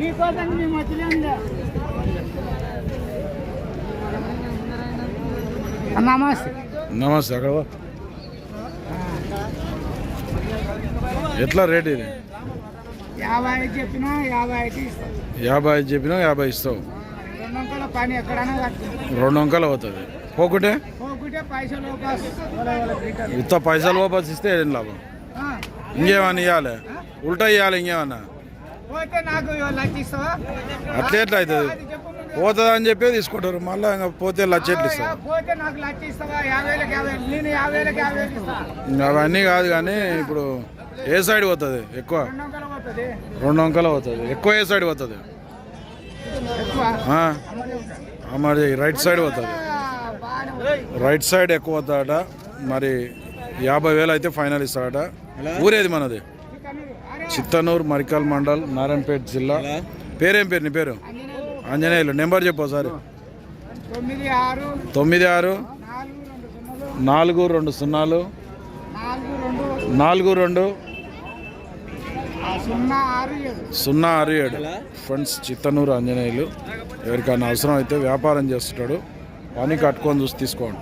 మీకోసం మేము నమస్తే. నమస్తే అక్కడ. ఎట్లా రేట్ ఇది? యాభై ఐదు చెప్పినా యాభై యాభై చెప్పినా యాభై ఇస్తావు. రెండు వంకల అవుతుంది పోకుంటే? పోకుంటే పైసలు ఒక ఉత్త పైసలు వాపస్ ఇస్తే ఏం లాభం? ఇంకేమన్నా ఇవ్వాలి ఉల్టా ఇవ్వాలి ఇంకేమన్నా? అట్లా ఎట్లా అవుతుంది. పోతుందా అని చెప్పి తీసుకుంటారు. మళ్ళీ ఇంకా పోతే లక్ష ఎట్లు ఇస్తారు. అవన్నీ కాదు కానీ ఇప్పుడు ఏ సైడ్ పోతుంది? ఎక్కువ? రెండు వంకలు పోతుంది. ఎక్కువ ఏ సైడ్ పోతుంది? మరి రైట్ సైడ్ పోతుంది. రైట్ సైడ్ ఎక్కువ పోతాడట. మరి యాభై వేలు అయితే ఫైనల్ ఇస్తాడట. ఊరేది మనది? చిత్తనూరు మరికాల్ మండల్ నారాయణపేట జిల్లా. పేరేం పేరు నీ పేరు? ఆంజనేయులు, నెంబర్ చెప్పు ఒకసారి. తొమ్మిది ఆరు నాలుగు రెండు సున్నాలు నాలుగు రెండు సున్నా ఆరు ఏడు. ఫ్రెండ్స్ చిత్తనూరు ఆంజనేయులు. ఎవరికైనా అవసరం అయితే వ్యాపారం చేస్తుంటాడు. పని కట్టుకొని చూసి తీసుకోండి